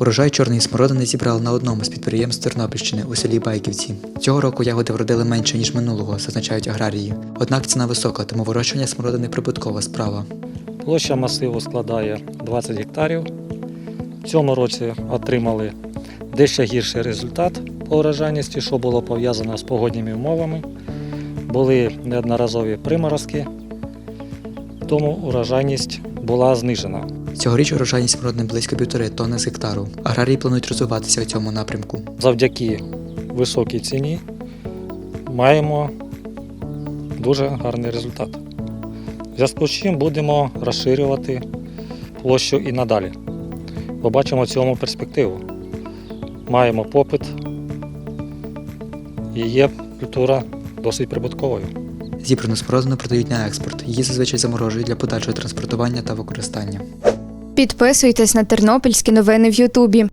Урожай чорної смородини зібрали на одному з підприємств Тернопільщини у селі Байківці. Цього року ягоди вродили менше ніж минулого, зазначають аграрії. Однак ціна висока, тому вирощування смородини прибуткова справа. Площа масиву складає 20 гектарів. В цьому році отримали дещо гірший результат по урожайності, що було пов'язано з погодніми умовами. Були неодноразові приморозки, тому урожайність була знижена. Цьогоріч урожайність смородини близько півтори тонни з гектару. Аграрії планують розвиватися у цьому напрямку. Завдяки високій ціні маємо дуже гарний результат. В зв'язку з чим будемо розширювати площу і надалі. Побачимо в цьому перспективу. Маємо попит і є культура досить прибутковою. Зібрану смородину продають на експорт. Її зазвичай заморожують для подальшого транспортування та використання. Підписуйтесь на тернопільські новини в Ютубі.